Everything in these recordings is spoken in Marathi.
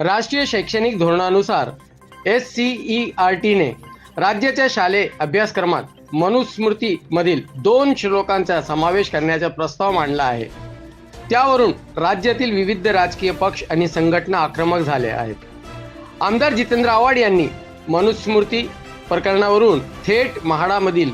राष्ट्रीय शैक्षणिक धोरणानुसार एस सी ई आर टीने राज्याच्या शालेय अभ्यासक्रमात मनुस्मृतीमधील दोन श्लोकांचा समावेश करण्याचा प्रस्ताव मांडला आहे. त्यावरून राज्यातील विविध राजकीय पक्ष आणि संघटना आक्रमक झाले आहेत. आमदार जितेंद्र आव्हाड यांनी मनुस्मृती प्रकरणावरून थेट म्हाडामधील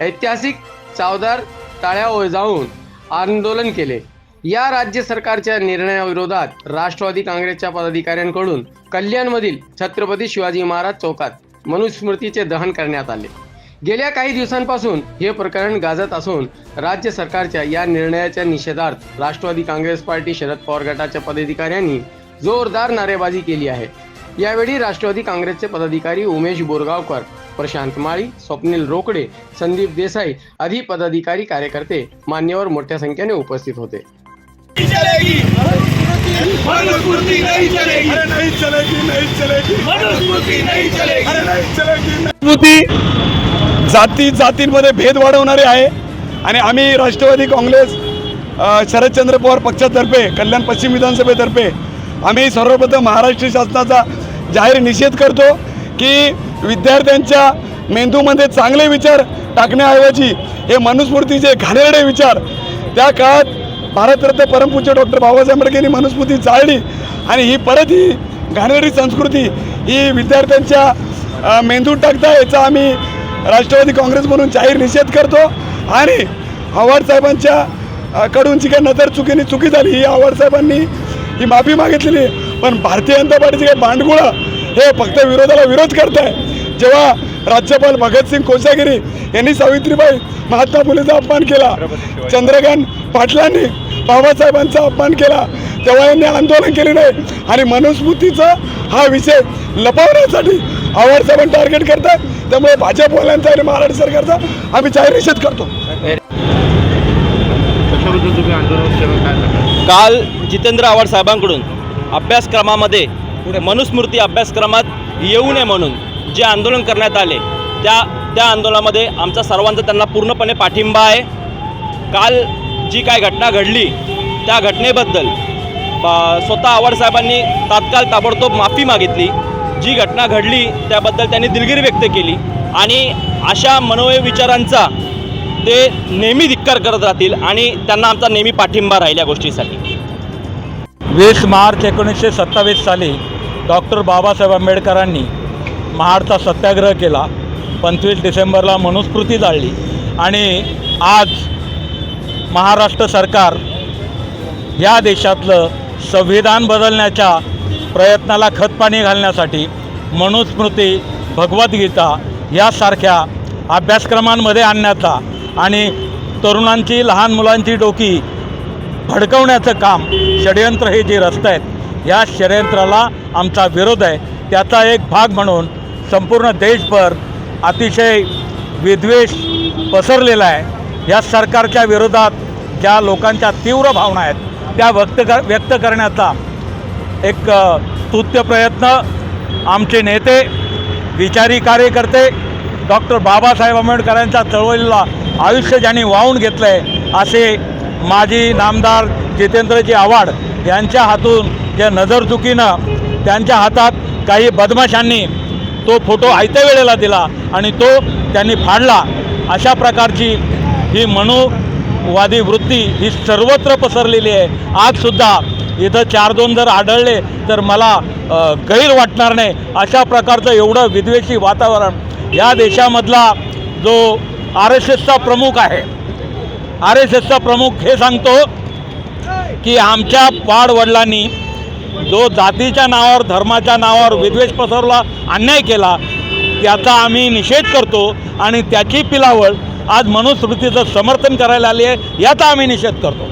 ऐतिहासिक चावदार तळ्यावर जाऊन आंदोलन केले. या राज्य सरकारच्या निर्णयाविरोधात राष्ट्रवादी काँग्रेसच्या पदाधिकाऱ्यांकडून कल्याणमधील छत्रपती शिवाजी महाराज चौकात मनुस्मृतीचे दहन करण्यात आले. गेल्या काही दिवसांपासून हे प्रकरण गाजत असून राज्य सरकारच्या या निर्णयाच्या निषेधार्थ राष्ट्रवादी काँग्रेस पार्टी शरद पवार गटाच्या पदाधिकाऱ्यांनी जोरदार नारेबाजी केली आहे. यावेळी राष्ट्रवादी काँग्रेसचे पदाधिकारी उमेश बोरगावकर प्रशांत माळी स्वप्नील रोकडे संदीप देसाई आदी पदाधिकारी कार्यकर्ते मान्यवर मोठ्या संख्येने उपस्थित होते. चलेगी। मनुस्मृति नहीं चलेगी। अरे नहीं चलेगी नहीं चलेगी। मनुस्मृति नहीं चलेगी। अरे नहीं चलेगी स्मृती जाती जातींमध्ये भेद वाढवणारे आहे. आणि आम्ही राष्ट्रवादी काँग्रेस शरदचंद्र पवार पक्षातर्फे कल्याण पश्चिम विधानसभेतर्फे आम्ही सर्वप्रथम महाराष्ट्र शासनाचा जाहीर निषेध करतो की विद्यार्थ्यांच्या मेंदूमध्ये चांगले विचार टाकण्याऐवजी हे मनुस्मृतीचे घाणेरडे विचार त्या काळात भारतरत्न परमपूज्य डॉक्टर बाबासाहेब आंबेडकर यांनी मनुस्मृती चालली आणि ही परत ही घाणेरडी संस्कृती ही विद्यार्थ्यांच्या मेंदूत टाकता याचा आम्ही राष्ट्रवादी काँग्रेस म्हणून जाहीर निषेध करतो आणि आव्हाड साहेबांच्या कडून जी काही नजर चुकीने चुकी झाली ही आव्हाड साहेबांनी ही माफी मागितलेली. पण भारतीय जनता पार्टीचे काही भांडगुळं हे फक्त विरोधाला विरोध करत आहे जेव्हा राज्यपाल भगतसिंग कोश्यागिरी यांनी सावित्रीबाई महात्मा फुलेचा अपमान केला चंद्रकांत पाटलांनी बाबासाहेबांचा अपमान केला. तेव्हा यांनी आंदोलन केले नाही. आणि मनुस्मृतीचा हा विषय लपवण्यासाठी आव्हाड टार्गेट करतात त्यामुळे भाजपवाल्यांचा आणि महाराष्ट्र सरकारचा आम्ही जाहीर निषेध करतो. काल जितेंद्र आव्हाड साहेबांकडून अभ्यासक्रमामध्ये मनुस्मृती अभ्यासक्रमात येऊ नये म्हणून जे आंदोलन करण्यात आले त्या त्या आंदोलनामध्ये आमचा सर्वांचा त्यांना पूर्णपणे पाठिंबा आहे. काल जी काय घटना घडली त्या घटनेबद्दल स्वतः आवडसाहेबांनी तात्काळ ताबडतोब माफी मागितली. जी घटना घडली त्याबद्दल त्यांनी दिलगिरी व्यक्त केली आणि अशा मनोय विचारांचा ते नेहमी धिक्कार करत राहतील आणि त्यांना आमचा नेहमी पाठिंबा राहील या गोष्टीसाठी. वीस मार्च एकोणीसशे सत्तावीस साली डॉक्टर बाबासाहेब आंबेडकरांनी महाडचा सत्याग्रह केला. पंचवीस डिसेंबरला मनुस्मृती जाळली आणि आज महाराष्ट्र सरकार या देशातलं संविधान बदलण्याच्या प्रयत्नाला खतपाणी घालण्यासाठी मनुस्मृती भगवद्गीता यासारख्या अभ्यासक्रमांमध्ये आणण्याचा आणि तरुणांची लहान मुलांची डोकी भडकवण्याचं काम षडयंत्र हे जे रस्ते आहेत या षडयंत्राला आमचा विरोध आहे. त्याचा एक भाग म्हणून संपूर्ण देशभर अतिशय विद्वेष पसरलेला आहे. या सरकारच्या विरोधात ज्या लोकांच्या तीव्र भावना आहेत त्या व्यक्त कर व्यक्त करण्याचा एक अ, स्तुत्य प्रयत्न आमचे नेते विचारी कार्यकर्ते डॉक्टर बाबासाहेब आंबेडकरांच्या चळवळीला आयुष्य ज्यांनी वाहून घेतलं आहे असे माजी नामदार जितेंद्रजी आव्हाड यांच्या हातून ज्या नजरचुकीनं त्यांच्या हातात काही बदमाशांनी तो फोटो आयत्या वेळेला दिला आणि तो त्यांनी फाडला अशा प्रकारची ही वादी वृत्ती ही सर्वत्र पसरलेली आहे. आजसुद्धा इथं चार दोन जर आढळले तर मला गैर वाटणार नाही. अशा प्रकारचं एवढं विद्वेषी वातावरण या देशामधला जो आर एस एसचा प्रमुख आहे आर एस एसचा प्रमुख हे सांगतो की आमच्या वाडवडिलांनी जो जातीच्या नावावर धर्माच्या नावावर विद्वेष पसरला अन्याय केला त्याचा आम्ही निषेध करतो आणि त्याची पिलावळ आज मनुस्मृतीचं समर्थन करायला आली आहे याचा आम्ही निषेध करतो.